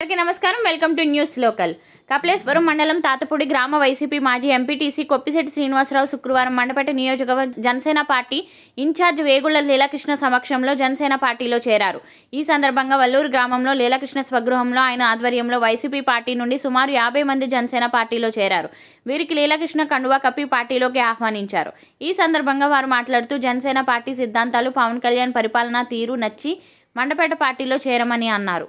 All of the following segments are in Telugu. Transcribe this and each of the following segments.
అందరికీ నమస్కారం. Welcome to news local. Kapileswaram మండలం తాతపూడి గ్రామ వైసీపీ మాజీ ఎంపీటీసీ కొప్పిశెట్టి శ్రీనివాసరావు శుక్రవారం మండపేట నియోజకవర్గ జనసేన పార్టీ ఇన్ఛార్జ్ వేగుళ్ళ లీలాకృష్ణ సమక్షంలో జనసేన పార్టీలో చేరారు. ఈ సందర్భంగా వల్లూరు గ్రామంలో లీలాకృష్ణ స్వగృహంలో ఆయన ఆధ్వర్యంలో వైసీపీ పార్టీ నుండి సుమారు యాభై మంది జనసేన పార్టీలో చేరారు. వీరికి లీలాకృష్ణ కండువా కప్పి పార్టీలోకి ఆహ్వానించారు. ఈ సందర్భంగా వారు మాట్లాడుతూ జనసేన పార్టీ సిద్ధాంతాలు పవన్ కళ్యాణ్ పరిపాలనా తీరు నచ్చి మండపేట పార్టీలో చేరమని అన్నారు.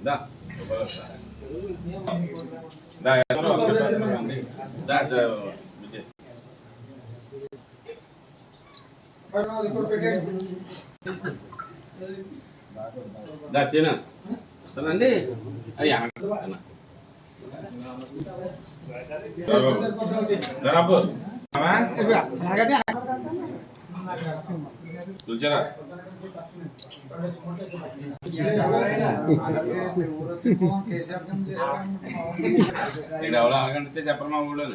లేనే రా. దాచేనా అండి అది చూచారా ఇక్కడ ఎవరో ఆగంటే చెప్పరు మా ఊళ్ళో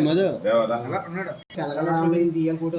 మధు. దేవరా? ఫోటో?